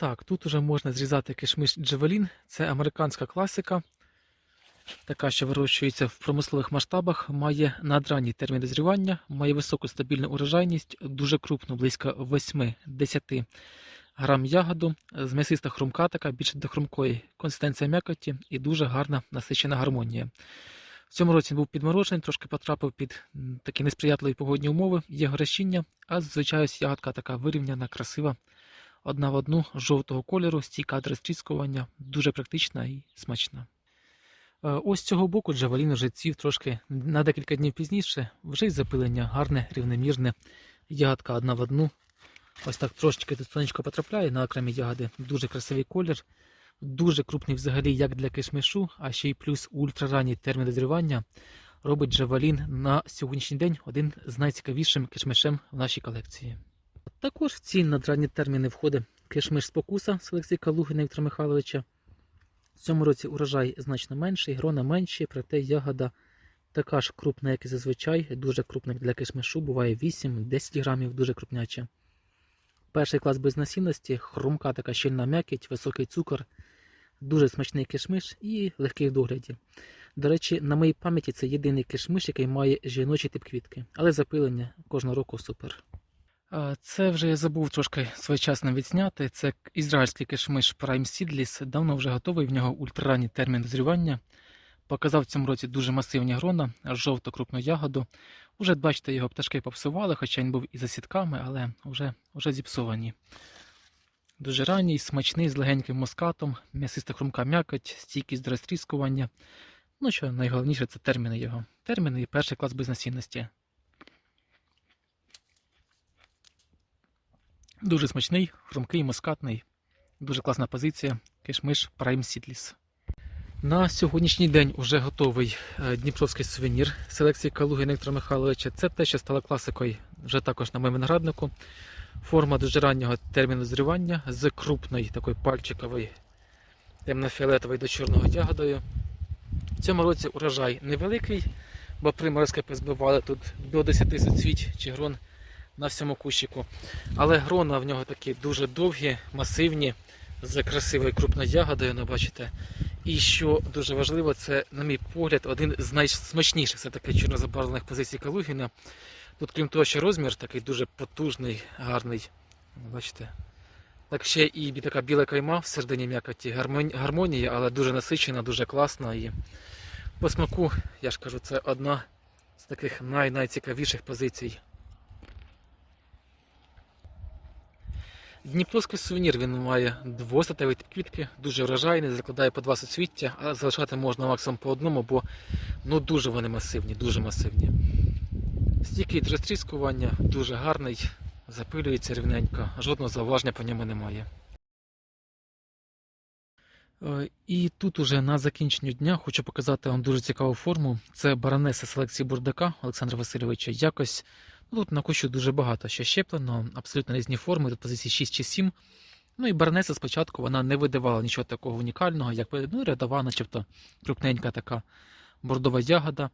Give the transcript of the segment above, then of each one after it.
Так, тут уже можна зрізати кишмиш Джевелін. Це американська класика. Така, що вирощується в промислових масштабах, має надранній термін дозрівання, має високу стабільну урожайність, дуже крупну, близько 8-10 грам ягоду, з м'ясиста хрумка така, більше до хрумкої, консистенція м'якоті і дуже гарна насичена гармонія. В цьому році він був підморожений, трошки потрапив під такі несприятливі погодні умови, є горещіння, а зазвичай ось ягодка така вирівняна, красива, одна в одну, жовтого кольору, стійка до дуже практична і смачна. Е, Ось цього боку Джавелін вже цвів трошки на декілька днів пізніше, вже й запилення гарне, рівномірне, ягодка одна в одну. Ось так трошечки тут сонечко потрапляє на окремі ягоди, дуже красивий колір, дуже крупний взагалі як для кишмишу, а ще й плюс ультраранній термін дозрівання робить Джавелін на сьогоднішній день один з найцікавішим кишмишем в нашій колекції. Також в ці надранні терміни входить кишмиш спокуса селекції Калугина Віктора Михайловича. В цьому році урожай значно менший, грона менші, проте ягода така ж крупна, як і зазвичай, дуже крупна для кишмишу, буває 8-10 грамів, дуже крупняча. Перший клас без насінності, хрумка така щільна м'якіть, високий цукор, дуже смачний кишмиш і легкий в догляді. До речі, на моїй пам'яті це єдиний кишмиш, який має жіночий тип квітки, але запилення кожного року супер. Це вже я забув трошки своєчасно відзняти. Це ізраїльський кишмиш Prime Seedless, давно вже готовий, в нього ультраранній термін дозрівання. Показав в цьому році дуже масивні грона, жовто крупну ягоду. Уже, бачите, його пташки попсували, хоча він був і за сітками, але вже, вже зіпсовані. Дуже ранній, смачний, з легеньким москатом, м'ясиста хрумка м'якоть, стійкість до розтріскування. Ну що найголовніше це терміни його. Терміни і перший клас безнасінності. Дуже смачний, хрумкий, москатний. Дуже класна позиція. Кишмиш Prime Seedless. На сьогоднішній день вже готовий е, дніпровський сувенір селекції Калуги Нектора Михайловича. Це те, що стало класикою вже також на моєму винограднику. Форма дуже раннього терміну зрівання з крупної такої пальчикової темно-фіолетової до чорного ягодою. В цьому році урожай невеликий, бо приморозки позбивали тут до 10 суцвіть чи грон на всьому кущику. Але грона в нього такі дуже довгі, масивні, з красивою крупною ягодою, ну, бачите. І що дуже важливо, це, на мій погляд, один з найсмачніших все-таки чорнозабарвлених позицій Калугіна. Тут, крім того, що розмір такий дуже потужний, гарний. Бачите? Так ще і така біла кайма всередині м'якоті, гармон- гармонія, але дуже насичена, дуже класна. І по смаку, я ж кажу, це одна з таких най-найцікавіших позицій. Дніпровський сувенір він має двостатеві квітки, дуже врожайний, закладає по два суцвіття, а залишати можна максимум по одному, бо ну дуже вони масивні, дуже масивні. Стійкий розтріскування, дуже гарний, запилюється рівненько, жодного зауваження по ньому немає. Е, І тут уже на закінченню дня хочу показати вам дуже цікаву форму. Це баронеса селекції Бурдака Олександра Васильовича. Якось тут на кущу дуже багато ще щеплено, абсолютно різні форми, тут позиції 6 чи 7. Ну і баронеса спочатку вона не видавала нічого такого унікального, як ну, рядова, начебто крупненька така бордова ягода.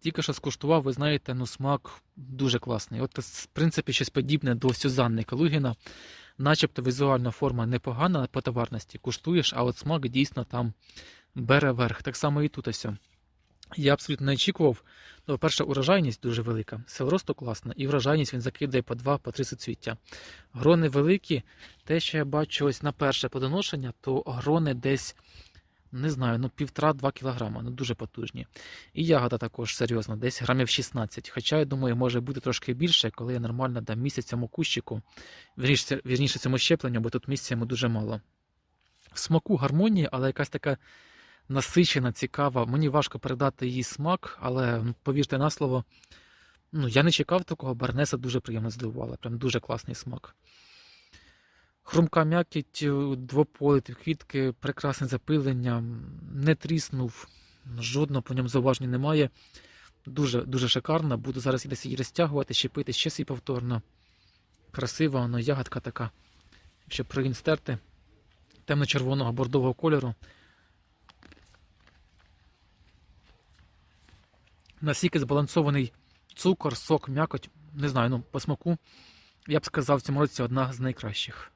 Тільки що скуштував, ви знаєте, ну смак дуже класний. От, в принципі, щось подібне до Сюзанни Калугіна. Начебто візуальна форма непогана по товарності, куштуєш, а от смак дійсно там бере верх. Так само і тут ось. Я абсолютно не очікував. Ну, по-перше, урожайність дуже велика, сил росту класна, і врожайність він закидає по 2 по 3 суцвіття. Грони великі. Те, що я бачу ось на перше подоношення, то грони десь, не знаю, ну півтора-два кілограма, ну дуже потужні. І ягода також серйозна, десь грамів 16. Хоча, я думаю, може бути трошки більше, коли я нормально дам місяць цьому кущику, вірніше, вірніше цьому щепленню, бо тут місця йому дуже мало. В смаку гармонії, але якась така насичена, цікава. Мені важко передати її смак, але ну, повірте на слово, ну, я не чекав такого, барнеса дуже приємно здивувала. Прям дуже класний смак. Хрумка м'якіть, е, квітки, прекрасне запилення, не тріснув, жодного по ньому зауваження немає. Дуже дуже шикарно. Буду зараз десь її розтягувати, щепити ще свій повторно. Красива, воно ягодка така. Якщо провін стерти, темно-червоного бордового кольору. Настільки збалансований цукор, сок, м'якоть, не знаю, ну по смаку, я б сказав, в цьому році одна з найкращих.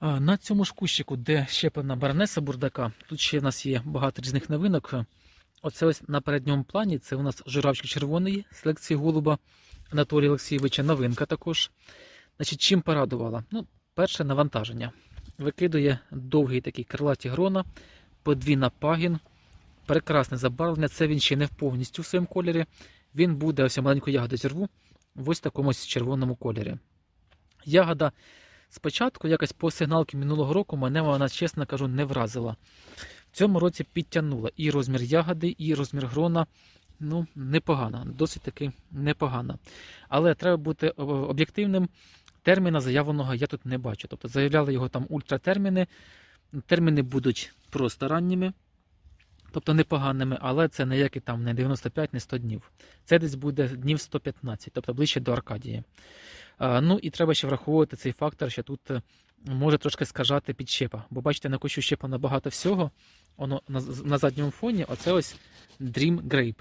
А, На цьому ж кущику, де щеплена баронеса бурдака, тут ще в нас є багато різних новинок. Оце ось на передньому плані це у нас журавчик червоний селекції голуба Анатолія Олексійовича. Новинка також. Значить, чим порадувала? Ну, перше навантаження. Викидує довгий такий крилаті грона, подвійна пагін, прекрасне забарвлення. Це він ще не повністю в своєму кольорі. Він буде ось я маленьку ягоду зірву в ось такому червоному кольорі. Ягода спочатку, якось по сигналки минулого року, мене вона, чесно кажу, не вразила. В цьому році підтягнула і розмір ягоди, і розмір грона. Ну, непогано, досить таки непогано. Але треба бути об'єктивним. Терміна заявленого я тут не бачу. Тобто заявляли його там ультратерміни. Терміни будуть просто ранніми, тобто непоганими, але це ніякі там не 95, не 100 днів. Це десь буде днів 115, тобто ближче до Аркадії. Ну і треба ще враховувати цей фактор, що тут е, може трошки скажати підщепа. Бо бачите, на кущу щепа набагато всього. Воно на, задньому фоні оце ось Dream Grape.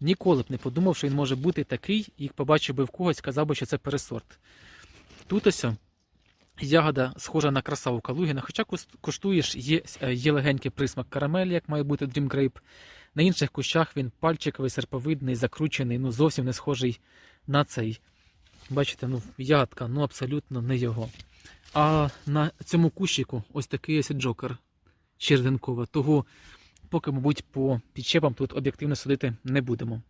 Ніколи б не подумав, що він може бути такий, і побачив би в когось, сказав би, що це пересорт. Тут ось ягода схожа на красаву Калугіна, хоча куштуєш, є, е, є легенький присмак карамелі, як має бути Dream Grape. На інших кущах він пальчиковий, серповидний, закручений, ну зовсім не схожий на цей. Бачите, ну ягодка, ну абсолютно не його. А на цьому кущику ось такий ось джокер червенкова. Того, поки, мабуть, по підчепам тут об'єктивно судити не будемо.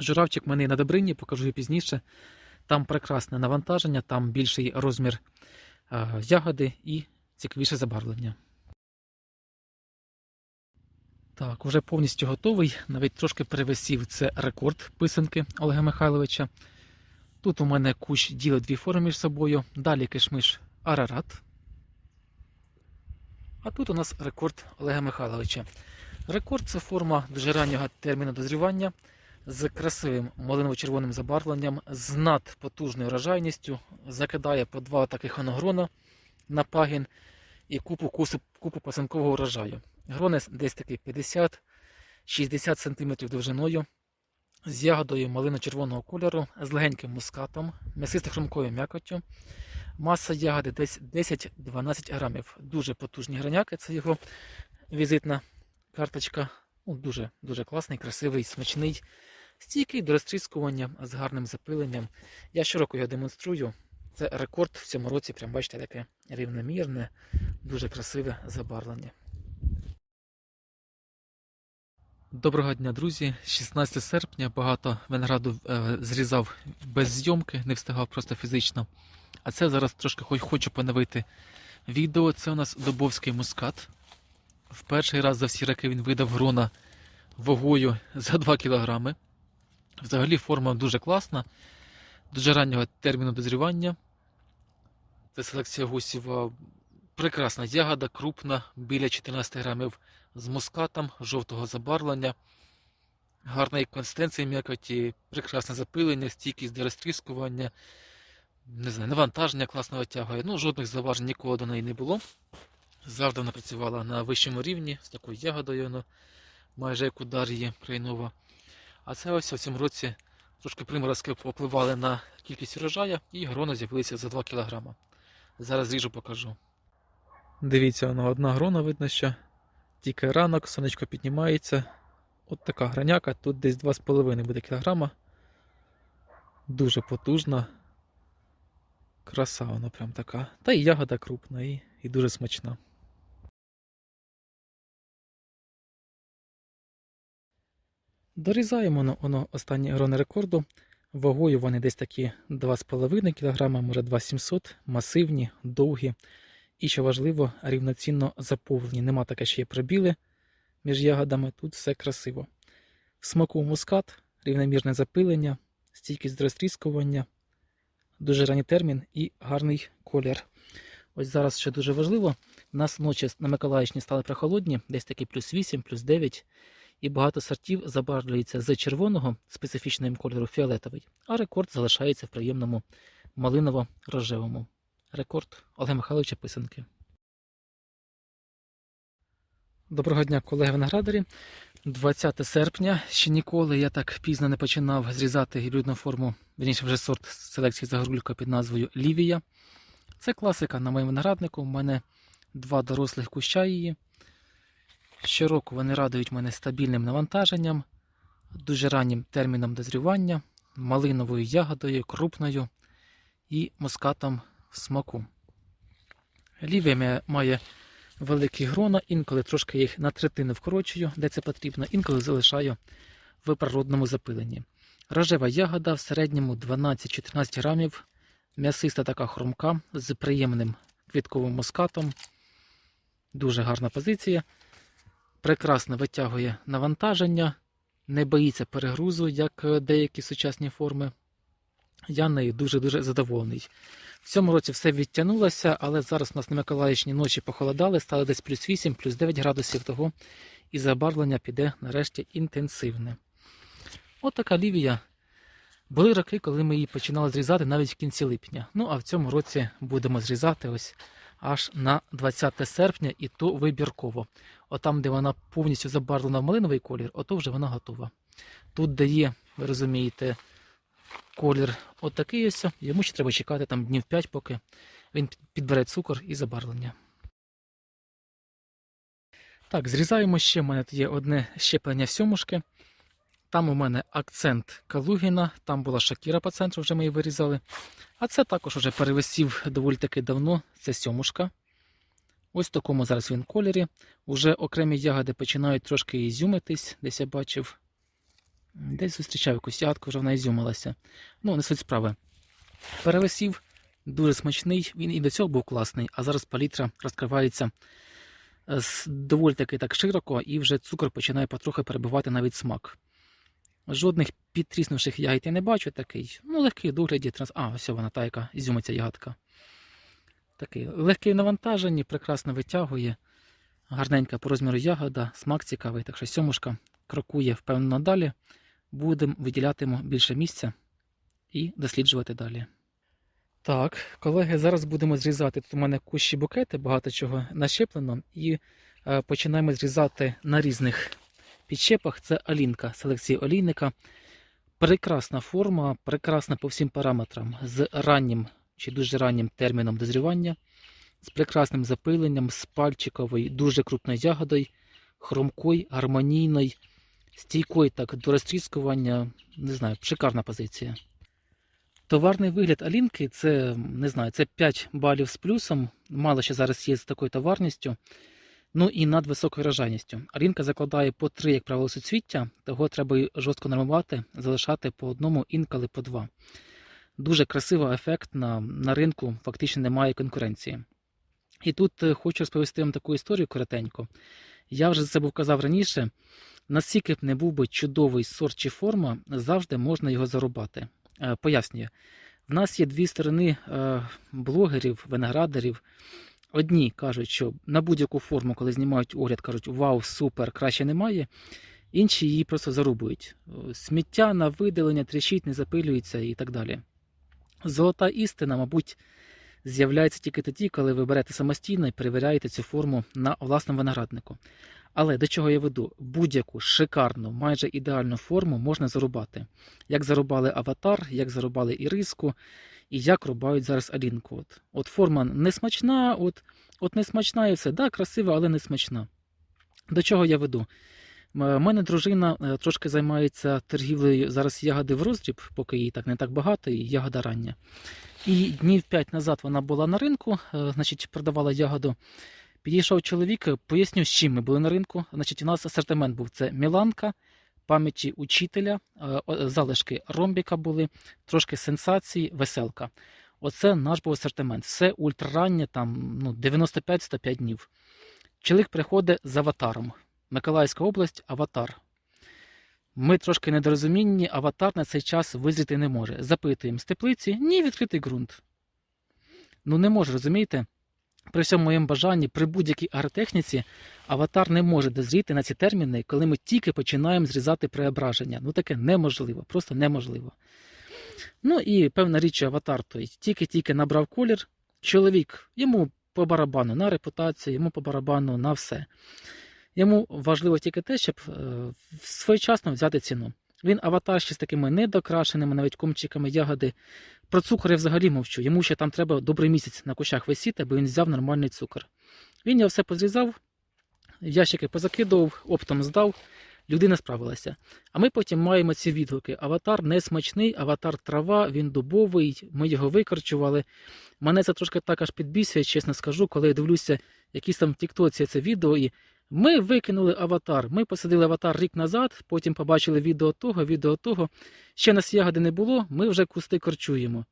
Журавчик в мене на добрині, покажу і пізніше. Там прекрасне навантаження, там більший розмір е, ягоди і цікавіше забарвлення. Так, уже повністю готовий. Навіть трошки перевисів. Це рекорд писанки Олега Михайловича. Тут у мене кущ ділить дві форми між собою. Далі кишмиш Арарат. А тут у нас рекорд Олега Михайловича. Рекорд це форма дуже раннього терміну дозрівання з красивим малиново-червоним забарвленням, з надпотужною врожайністю, закидає по два таких оногрона на пагін і купу, кусу, купу пасинкового врожаю. Грони десь таки 50-60 см довжиною, з ягодою малино-червоного кольору, з легеньким мускатом, м'ясисто-хрумкою м'якоттю. Маса ягоди десь 10-12 грамів. Дуже потужні граняки, це його візитна карточка. Ну, дуже, дуже класний, красивий, смачний, стійкий до розтріскування з гарним запиленням. Я щороку його демонструю. Це рекорд в цьому році, прям бачите, таке рівномірне, дуже красиве забарвлення. Доброго дня, друзі! 16 серпня багато винограду е, зрізав без зйомки, не встигав просто фізично. А це зараз трошки хоч хочу поновити відео. Це у нас Добовський мускат. В перший раз за всі роки він видав грона вагою за 2 кг. Взагалі форма дуже класна, дуже раннього терміну дозрівання. Це селекція гусів. Прекрасна ягода, крупна, біля 14 грамів з мускатом, жовтого забарвлення, гарної консистенції м'якоті, прекрасне запилення, стійкість до розтріскування, не знаю, навантаження класно витягує. Ну, жодних заважень ніколи до неї не було. Завжди вона працювала на вищому рівні з такою ягодою, ну, майже як у Дар'ї Крайнова. А це ось у цьому році трошки приморозки попливали на кількість урожая і грона з'явилися за 2 кг. Зараз ріжу покажу. Дивіться, воно одна грона видно, що тільки ранок, сонечко піднімається. От така граняка, тут десь 2,5 буде кілограма. Дуже потужна. Краса вона прям така. Та і ягода крупна і, і дуже смачна. Дорізаємо воно, воно останні грони рекорду. Вагою вони десь такі 2,5 кг, може 2,700, масивні, довгі. І що важливо, рівноцінно заповнені. Нема таке, що є пробіли між ягодами. Тут все красиво. Смаку мускат, рівномірне запилення, стійкість розтріскування, дуже ранній термін і гарний колір. Ось зараз ще дуже важливо. У нас ночі на Миколаївщині стали прохолодні, десь такі плюс 8, плюс 9. І багато сортів забарвлюється з червоного специфічним кольору фіолетовий, а рекорд залишається в приємному малиново-рожевому. Рекорд Олега Михайловича Писанки. Доброго дня, колеги виноградарі. 20 серпня. Ще ніколи я так пізно не починав зрізати гібридну форму, вірніше вже сорт селекції загрулька під назвою Лівія. Це класика на моєму винограднику. У мене два дорослих куща її. Щороку вони радують мене стабільним навантаженням, дуже раннім терміном дозрівання, малиновою ягодою, крупною і мускатом смаку. Лівія має великі грона, інколи трошки їх на третину вкорочую, де це потрібно, інколи залишаю в природному запиленні. Рожева ягода в середньому 12-14 грамів, м'ясиста така хрумка з приємним квітковим мускатом. Дуже гарна позиція. Прекрасно витягує навантаження, не боїться перегрузу, як е, деякі сучасні форми. Я нею дуже-дуже задоволений. В цьому році все відтягнулося, але зараз у нас на Миколаївщині ночі похолодали, стало десь плюс 8, плюс 9 градусів того, і забарвлення піде нарешті інтенсивне. От така лівія. Були роки, коли ми її починали зрізати навіть в кінці липня. Ну а в цьому році будемо зрізати ось аж на 20 серпня, і то вибірково. Отам, де вона повністю забарвлена в малиновий колір, ото вже вона готова. Тут дає, ви розумієте, колір отакий ось, йому ще треба чекати там днів 5, поки він підбере цукор і забарвлення. Так, зрізаємо ще. У мене є одне щеплення сьомушки. Там у мене акцент Калугіна, там була Шакіра по центру, вже ми її вирізали. А це також вже перевисів доволі таки давно. Це сьомушка. Ось в такому зараз він кольорі. Уже окремі ягоди починають трошки ізюмитись, десь я бачив. Десь зустрічав якусь ягодку, вже вона ізюмилася. Ну, не суть справи. Перевисів, дуже смачний, він і до цього був класний, а зараз палітра розкривається е, доволі таки так широко, і вже цукор починає потрохи перебивати навіть смак. Жодних підтріснувших ягід я не бачу такий. Ну, легкий догляді. Транс... А, ось вона та, яка ізюмиться ягодка. Такий легкий в навантаженні, прекрасно витягує. Гарненька по розміру ягода, смак цікавий, так що сьомушка крокує впевнено далі. Будемо виділятиму більше місця і досліджувати далі. Так, колеги, зараз будемо зрізати. Тут у мене кущі букети, багато чого нащеплено, і е, починаємо зрізати на різних підщепах. Це алінка селекції олійника. Прекрасна форма, прекрасна по всім параметрам, з раннім чи дуже раннім терміном дозрівання, з прекрасним запиленням, з пальчиковою, дуже крупною ягодою, хромкою, гармонійною, стійкою так до розтріскування. Не знаю, шикарна позиція. Товарний вигляд Алінки це не знаю, це 5 балів з плюсом. Мало ще зараз є з такою товарністю. Ну і над високою рожайністю. Алінка закладає по 3, як правило, суцвіття, того треба жорстко нормувати, залишати по одному, інколи по два. Дуже красива, ефектна, на ринку фактично немає конкуренції. І тут е, хочу розповісти вам таку історію коротенько. Я вже за це був казав раніше. Наскільки б не був би чудовий сорт чи форма, завжди можна його зарубати. Е, Пояснюю, в нас є дві сторони е, блогерів, виноградарів. Одні кажуть, що на будь-яку форму, коли знімають огляд, кажуть, вау, супер, краще немає. Інші її просто зарубують. Сміття на видалення тріщить, не запилюється і так далі. Золота істина, мабуть, з'являється тільки тоді, коли ви берете самостійно і перевіряєте цю форму на власному винограднику. Але до чого я веду? Будь-яку шикарну, майже ідеальну форму можна зарубати. Як зарубали аватар, як зарубали іриску, і як рубають зараз алінку. От, от форма не смачна, от, от не смачна і все. Да, красива, але не смачна. До чого я веду? У мене дружина е, трошки займається торгівлею зараз ягоди в роздріб, поки її так не так багато, і ягода рання. І днів 5 назад вона була на ринку, е, значить, продавала ягоду. Підійшов чоловік, поясню, з чим ми були на ринку. Значить, у нас асортимент був це Міланка, пам'яті учителя, е, залишки ромбіка були, трошки сенсації, веселка. Оце наш був асортимент. Все ультрараннє, там ну, 95-105 днів. Чоловік приходить з аватаром. Миколаївська область, аватар. Ми трошки недорозумінні, аватар на цей час визріти не може. Запитуємо з теплиці, ні, відкритий ґрунт. Ну не може, розумієте? При всьому моєму бажанні, при будь-якій агротехніці, аватар не може дозріти на ці терміни, коли ми тільки починаємо зрізати преображення. Ну таке неможливо, просто неможливо. Ну і певна річ, аватар той тільки-тільки набрав колір. Чоловік, йому по барабану на репутацію, йому по барабану на все. Йому важливо тільки те, щоб е, своєчасно взяти ціну. Він аватар ще з такими недокрашеними, навіть комчиками ягоди Про цукор я взагалі мовчу. Йому ще там треба добрий місяць на кущах висіти, аби він взяв нормальний цукор. Він його все позрізав, ящики позакидував, оптом здав, людина справилася. А ми потім маємо ці відгуки. Аватар не смачний, аватар трава, він дубовий, ми його викорчували. Мене це трошки так аж підбісює, чесно скажу, коли я дивлюся якісь там Тіктоці це відео і. Ми викинули аватар. Ми посадили аватар рік назад, потім побачили відео того, відео того. Ще нас ягоди не було, ми вже кусти корчуємо.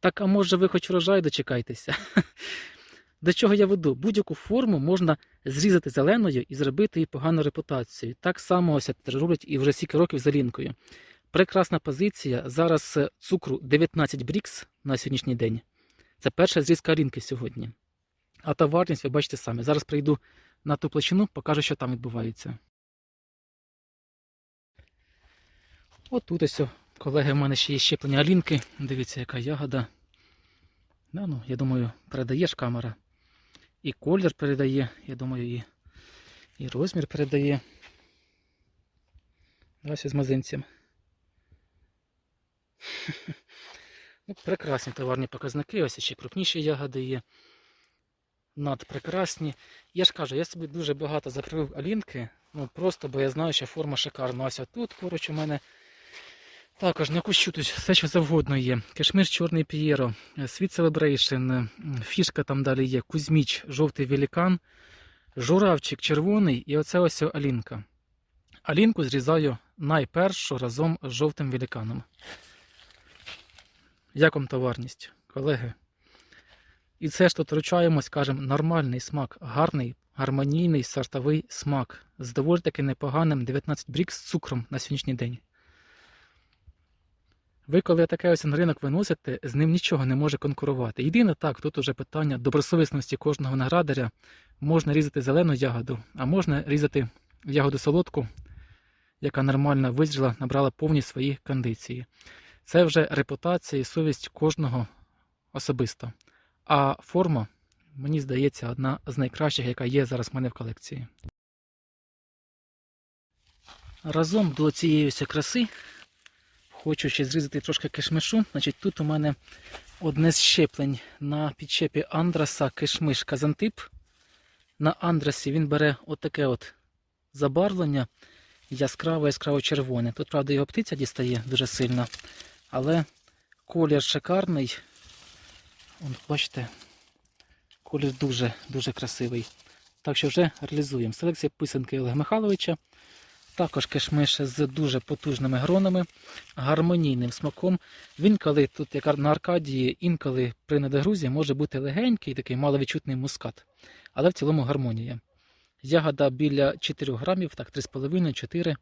Так, а може ви хоч врожай дочекайтеся? До чого я веду? Будь-яку форму можна зрізати зеленою і зробити їй погану репутацію. Так само ось роблять і вже стільки років за лінкою. Прекрасна позиція. Зараз е, цукру 19 брікс на сьогоднішній день. Це перша зрізка рінки сьогодні. А товарність ви бачите самі. Зараз прийду на ту площину, покажу, що там відбувається. От тут ось, колеги, в мене ще є щеплення алінки. Дивіться, яка ягода. Да, ну, я думаю, передає ж камера. І колір передає, я думаю, і, і розмір передає. Ось із мазинцем. ну, прекрасні товарні показники, ось ще крупніші ягоди є. Надпрекрасні. Я ж кажу, я собі дуже багато закрив алінки, ну просто бо я знаю, що форма шикарна. Ось тут поруч у мене також на кущу тут все, що завгодно є. Кишмиш чорний П'єро, Sweet Celebration, фішка там далі є, Кузьміч, жовтий велікан, журавчик червоний і оце ось алінка. Алінку зрізаю найпершу разом з жовтим веліканом. Як вам товарність, колеги? І це ж тут вручаємо, скажімо, нормальний смак, гарний, гармонійний сортовий смак з доволі таки непоганим 19 брік з цукром на сьогоднішній день. Ви, коли таке ось на ринок виносите, з ним нічого не може конкурувати. Єдине так, тут уже питання добросовісності кожного виноградаря. Можна різати зелену ягоду, а можна різати ягоду солодку, яка нормально визріла, набрала повні свої кондиції. Це вже репутація і совість кожного особисто. А форма, мені здається, одна з найкращих, яка є зараз в мене в колекції. Разом до цієї ось краси хочу ще зрізати трошки кишмишу. Значить, Тут у мене одне з щеплень на підчепі Андраса кишмиш Казантип. На Андрасі він бере отаке от забарвлення яскраво яскраво червоне. Тут, правда, його птиця дістає дуже сильно, але колір шикарний. Вон, бачите, колір дуже-дуже красивий. Так що вже реалізуємо. Селекція писанки Олега Михайловича. Також кишмиш з дуже потужними гронами, гармонійним смаком. Він, коли тут, як на Аркадії, інколи при недогрузі може бути легенький, такий маловідчутний мускат, але в цілому гармонія. Ягода біля 4 грамів, так 3,5-4.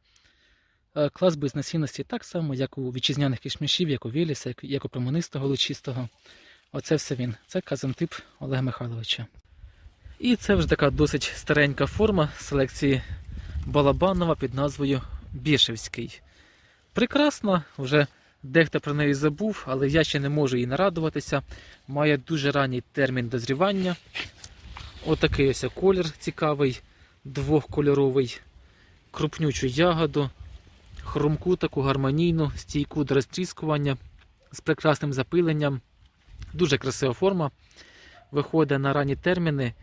Е, Клас безнасінності так само, як у вітчизняних кишмишів, як у Віліса, як- у променистого лучистого. Оце все він. Це казантип Олега Михайловича. І це вже така досить старенька форма селекції Балабанова під назвою Бішевський. Прекрасна, вже дехто про неї забув, але я ще не можу їй нарадуватися. Має дуже ранній термін дозрівання. Отакий ось колір цікавий, двохкольоровий, крупнючу ягоду, хрумку таку гармонійну, стійку до розтріскування з прекрасним запиленням. Дуже красива форма. Виходить на ранні терміни.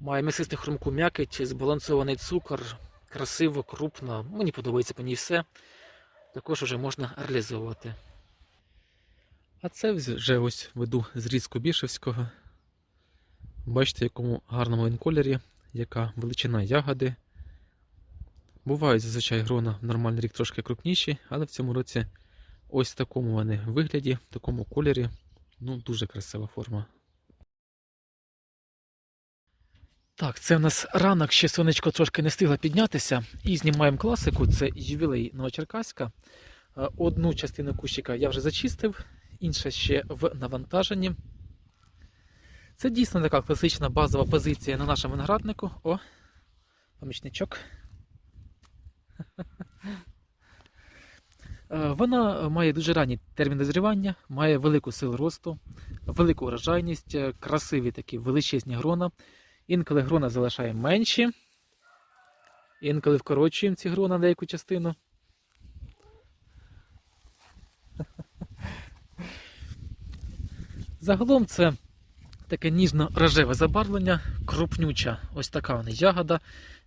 Має м'ясисту хрумку м'якоть, збалансований цукор, красиво, крупно. Мені подобається по ній все. Також вже можна реалізовувати. А це вже ось веду зрізку бішевського. Бачите, в якому гарному він кольорі, яка величина ягоди. Бувають зазвичай грона в нормальний рік трошки крупніші, але в цьому році ось в такому вони вигляді, в такому кольорі. Ну, дуже красива форма. Так, це в нас ранок, ще сонечко трошки не встигло піднятися. І знімаємо класику. Це ювілей Новочеркаська. Е, Одну частину кущика я вже зачистив, інша ще в навантаженні. Це дійсно така класична базова позиція на нашому винограднику. О, помічничок. Е, Вона має дуже ранній термін дозрівання, має велику силу росту, велику урожайність, е, красиві такі величезні грона. Інколи грона залишає менші, інколи вкорочуємо ці грона на деяку частину. Загалом це таке ніжно-рожеве забарвлення, крупнюча. Ось така вона ягода.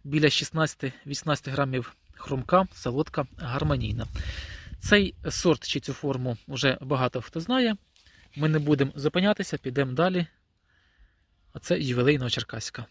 Біля 16-18 грамів хрумка, солодка, гармонійна. Цей сорт чи цю форму вже багато хто знає. Ми не будемо зупинятися, підемо далі. А це ювілейна черкаська.